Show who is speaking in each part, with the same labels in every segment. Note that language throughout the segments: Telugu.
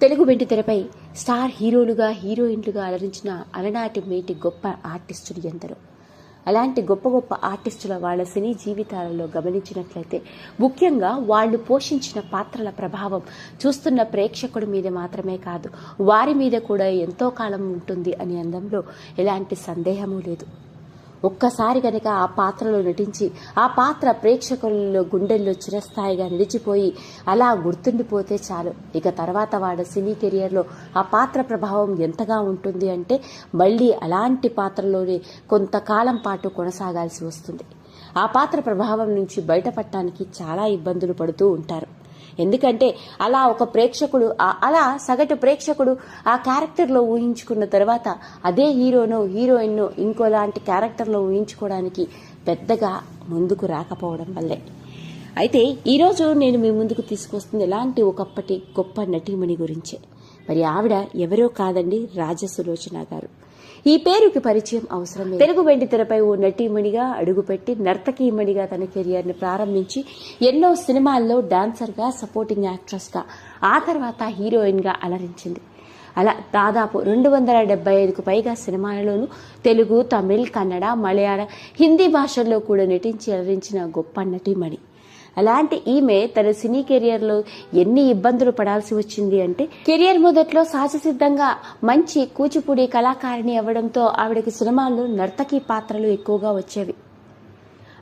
Speaker 1: తెలుగు వెంటి తెరపై స్టార్ హీరోలుగా హీరోయిన్లుగా అలరించిన అలనాటి మేటి గొప్ప ఆర్టిస్టులు ఎందరో. అలాంటి గొప్ప గొప్ప ఆర్టిస్టుల వాళ్ళ సినీ జీవితాలలో గమనించినట్లయితే ముఖ్యంగా వాళ్ళు పోషించిన పాత్రల ప్రభావం చూస్తున్న ప్రేక్షకుడి మీద మాత్రమే కాదు వారి మీద కూడా ఎంతో కాలం ఉంటుంది అనే అందంలో ఎలాంటి సందేహమూ లేదు. ఒక్కసారి గనక ఆ పాత్రలో నటించి ఆ పాత్ర ప్రేక్షకులలో గుండెల్లో చిరస్థాయిగా నిలిచిపోయి అలా గుర్తుండిపోతే చాలు. ఇక తర్వాత వాడు సినీ కెరియర్లో ఆ పాత్ర ప్రభావం ఎంతగా ఉంటుంది అంటే మళ్ళీ అలాంటి పాత్రలోనే కొంతకాలం పాటు కొనసాగాల్సి వస్తుంది. ఆ పాత్ర ప్రభావం నుంచి బయటపడటానికి చాలా ఇబ్బందులు పడుతూ ఉంటారు. ఎందుకంటే అలా ఒక ప్రేక్షకుడు అలా సగటు ప్రేక్షకుడు ఆ క్యారెక్టర్లో ఊహించుకున్న తర్వాత అదే హీరోనో హీరోయిన్ను ఇంకోలాంటి క్యారెక్టర్లో ఊహించుకోవడానికి పెద్దగా ముందుకు రాకపోవడం వల్లే. అయితే ఈరోజు నేను మీ ముందుకు తీసుకొస్తుంది ఎలాంటి ఒకప్పటి గొప్ప నటీమణి గురించే. మరి ఆవిడ ఎవరో కాదండి రాజసులోచన గారు. ఈ పేరుకి పరిచయం అవసరం తెలుగు వెండి తెరపై ఓ నటీమణిగా అడుగుపెట్టి నర్తకీమణిగా తన కెరియర్ని ప్రారంభించి ఎన్నో సినిమాల్లో డాన్సర్గా సపోర్టింగ్ యాక్ట్రెస్గా ఆ తర్వాత హీరోయిన్గా అలరించింది. అలా దాదాపు రెండు వందల డెబ్బై ఐదుకు పైగా సినిమాలలోనూ తెలుగు తమిళ్ కన్నడ మలయాళ హిందీ భాషల్లో కూడా నటించి అలరించిన గొప్ప నటీమణి. అలాంటి ఈమె తన సినీ కెరియర్లో ఎన్ని ఇబ్బందులు పడాల్సి వచ్చింది అంటే కెరియర్ మొదట్లో సహజసిద్ధంగా మంచి కూచిపూడి కళాకారిణి అవ్వడంతో ఆవిడకి సినిమాల్లో నర్తకీ పాత్రలు ఎక్కువగా వచ్చేవి.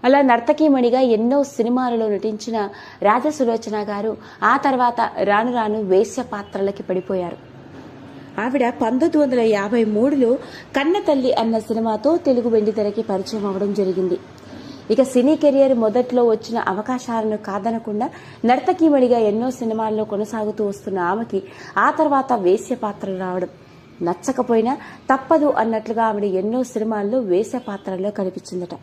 Speaker 1: అలా నర్తకీమణిగా ఎన్నో సినిమాలలో నటించిన రాజసులోచన గారు ఆ తర్వాత రాను రాను వేశ్య పాత్రలకి పడిపోయారు. ఆవిడ పంతొమ్మిది వందల యాభై మూడులో కన్నతల్లి అన్న సినిమాతో తెలుగు వెండితెరకి పరిచయం అవడం జరిగింది. ఇక సినీ కెరియర్ మొదట్లో వచ్చిన అవకాశాలను కాదనకుండా నర్తకీమణిగా ఎన్నో సినిమాల్లో కొనసాగుతూ వస్తున్న ఆమెకి ఆ తర్వాత వేశ్య పాత్రలు రావడం. నచ్చకపోయినా తప్పదు అన్నట్లుగా ఆవిడ ఎన్నో సినిమాల్లో వేశ్య పాత్రల్లో కనిపించిందట.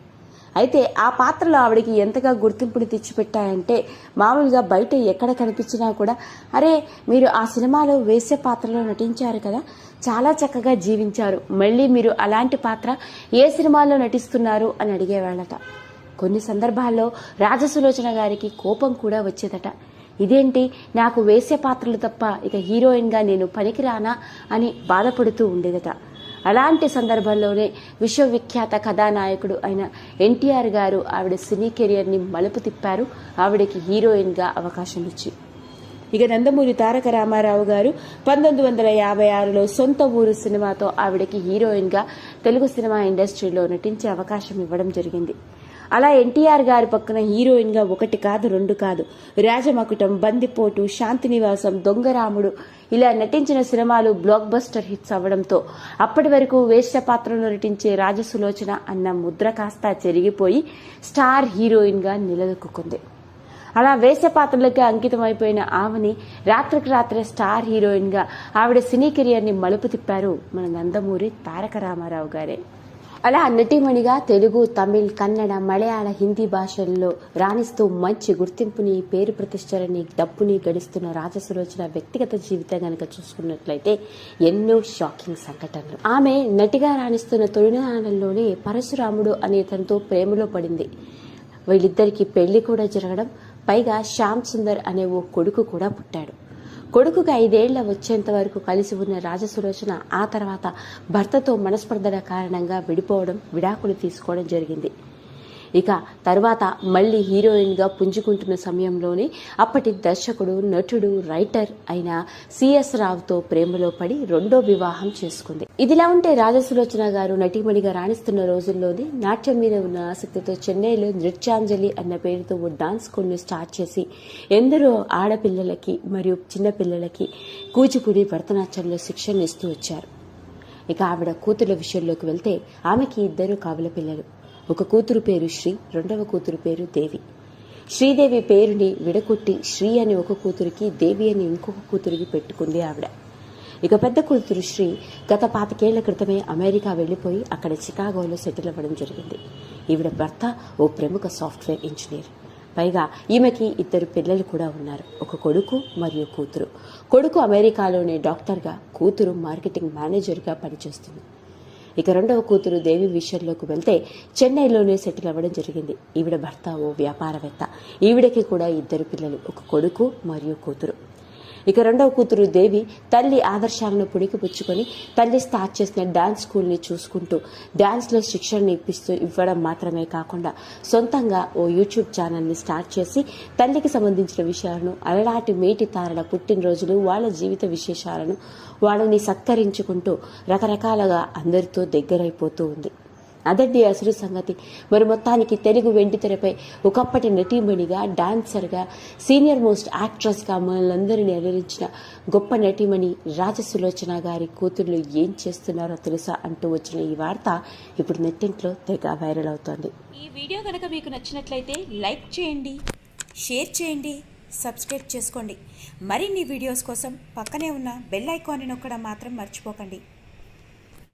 Speaker 1: అయితే ఆ పాత్రలు ఆవిడకి ఎంతగా గుర్తింపుని తెచ్చిపెట్టాయంటే మామూలుగా బయట ఎక్కడ కనిపించినా కూడా అరే మీరు ఆ సినిమాలో వేసే పాత్రలో నటించారు కదా చాలా చక్కగా జీవించారు. మళ్ళీ మీరు అలాంటి పాత్ర ఏ సినిమాలో నటిస్తున్నారు అని అడిగేవాళ్ళట. కొన్ని సందర్భాల్లో రాజసులోచన గారికి కోపం కూడా వచ్చేదట. ఇదేంటి? నాకు వేసే పాత్రలు తప్ప ఇక హీరోయిన్గా నేను పనికిరానా అని బాధపడుతూ ఉండేదట. అలాంటి సందర్భంలోనే విశ్వవిఖ్యాత కథానాయకుడు అయిన ఎన్టీఆర్ గారు ఆవిడ సినీ కెరియర్ని మలుపు తిప్పారు. ఆవిడకి హీరోయిన్గా అవకాశం ఇచ్చి. ఇక నందమూరి తారక రామారావు గారు పంతొమ్మిది వందల యాభై ఆరులో సొంత ఊరు సినిమాతో ఆవిడకి హీరోయిన్గా తెలుగు సినిమా ఇండస్ట్రీలో నటించే అవకాశం ఇవ్వడం జరిగింది. అలా ఎన్టీఆర్ గారి పక్కన హీరోయిన్గా ఒకటి కాదు రెండు కాదు. రాజమకుటం బందిపోటు శాంతినివాసం దొంగరాముడు ఇలా నటించిన సినిమాలు బ్లాక్ బస్టర్ హిట్స్ అవ్వడంతో అప్పటి వరకు వేశ్య పాత్రలో నటించే రాజసులోచన అన్న ముద్ర కాస్త చెరిగిపోయి స్టార్ హీరోయిన్గా నిలదొక్కుంది అలా వేష పాత్రలకే అంకితమైపోయిన ఆమెని రాత్రికి రాత్రే స్టార్ హీరోయిన్గా ఆవిడ సినీ కెరియర్ని మలుపు తిప్పారు మన నందమూరి తారక రామారావు గారే. అలా నటిమణిగా తెలుగు తమిళ్ కన్నడ మలయాళ హిందీ భాషల్లో రాణిస్తూ మంచి గుర్తింపుని పేరు ప్రతిష్టలని డబ్బుని గడిస్తున్న రాజసులోచన వ్యక్తిగత జీవితం కనుక చూసుకున్నట్లయితే ఎన్నో షాకింగ్ సంఘటనలు. ఆమె నటిగా రాణిస్తున్న తొలినాడంలోనే పరశురాముడు అనే తనతో ప్రేమలో పడింది. వీళ్ళిద్దరికీ పెళ్ళి కూడా జరగడం పైగా శ్యామ్ సుందర్ అనే ఓ కొడుకు కూడా పుట్టాడు. కొడుకుకి ఐదేళ్ళ వచ్చేంత వరకు కలిసి ఉన్న రాజసులోచన ఆ తర్వాత భర్తతో మనస్పర్ధల కారణంగా విడిపోవడం విడాకులు తీసుకోవడం జరిగింది. ఇక తర్వాత మళ్ళీ హీరోయిన్గా పుంజుకుంటున్న సమయంలోనే అప్పటి దర్శకుడు నటుడు రైటర్ అయిన సిఎస్ రావుతో ప్రేమలో పడి రెండో వివాహం చేసుకుంది. ఇదిలా ఉంటే రాజసులోచన గారు నటీమణిగా రాణిస్తున్న రోజుల్లోనే నాట్యం మీద ఉన్న ఆసక్తితో చెన్నైలో నృత్యాంజలి అన్న పేరుతో ఓ డాన్స్ స్కూల్ని స్టార్ట్ చేసి ఎందరో ఆడపిల్లలకి మరియు చిన్నపిల్లలకి కూచిపూడి భరతనాట్యంలో శిక్షణ ఇస్తూ వచ్చారు. ఇక ఆవిడ కూతుర్ల విషయంలోకి వెళ్తే ఆమెకి ఇద్దరు కావుల పిల్లలు. ఒక కూతురు పేరు శ్రీ రెండవ కూతురు పేరు దేవి. శ్రీదేవి పేరుని విడగొట్టి శ్రీ అని ఒక కూతురికి దేవి అని ఇంకొక కూతురికి పెట్టుకుంది ఆవిడ. ఇక పెద్ద కూతురు శ్రీ గత పాతికేళ్ళ క్రితమే అమెరికా వెళ్ళిపోయి అక్కడ చికాగోలో సెటిల్ అవ్వడం జరిగింది. ఈవిడ భర్త ఓ ప్రముఖ సాఫ్ట్వేర్ ఇంజనీర్. పైగా ఈమెకి ఇద్దరు పిల్లలు కూడా ఉన్నారు. ఒక కొడుకు మరియు కూతురు. కొడుకు అమెరికాలోనే డాక్టర్గా కూతురు మార్కెటింగ్ మేనేజర్గా పనిచేస్తుంది. ఇక రెండవ కూతురు దేవి విషయంలోకి వెళ్తే చెన్నైలోనే సెటిల్ అవ్వడం జరిగింది. ఈవిడ భర్త ఓ వ్యాపారవేత్త. ఈవిడకి కూడా ఇద్దరు పిల్లలు ఒక కొడుకు మరియు కూతురు. ఇక రెండవ కూతురు దేవి తల్లి ఆదర్శాలను పుణికిపుచ్చుకొని తల్లి స్టార్ట్ చేసిన డాన్స్ స్కూల్ని చూసుకుంటూ డాన్స్లో శిక్షణ ఇప్పిస్తూ ఇవ్వడం మాత్రమే కాకుండా సొంతంగా ఓ యూట్యూబ్ ఛానల్ని స్టార్ట్ చేసి తల్లికి సంబంధించిన విషయాలను అలనాటి మేటి తారల పుట్టినరోజులు వాళ్ళ జీవిత విశేషాలను వాళ్ళని సత్కరించుకుంటూ రకరకాలుగా అందరితో దగ్గరైపోతూ ఉంది. అదండి అసలు సంగతి. మరి మొత్తానికి తెలుగు వెండితెరపై ఒకప్పటి నటీమణిగా డాన్సర్గా సీనియర్ మోస్ట్ యాక్ట్రెస్గా మనలందరినీ అలరించిన గొప్ప నటీమణి రాజసులోచన గారి కూతుర్లు ఏం చేస్తున్నారో తెలుసా అంటూ వచ్చిన ఈ వార్త ఇప్పుడు నెట్టింట్లో తెగ వైరల్ అవుతోంది.
Speaker 2: ఈ వీడియో కనుక మీకు నచ్చినట్లయితే లైక్ చేయండి షేర్ చేయండి సబ్స్క్రైబ్ చేసుకోండి. మరిన్ని వీడియోస్ కోసం పక్కనే ఉన్న బెల్ ఐకాన్ని నొక్కడం మాత్రం మర్చిపోకండి.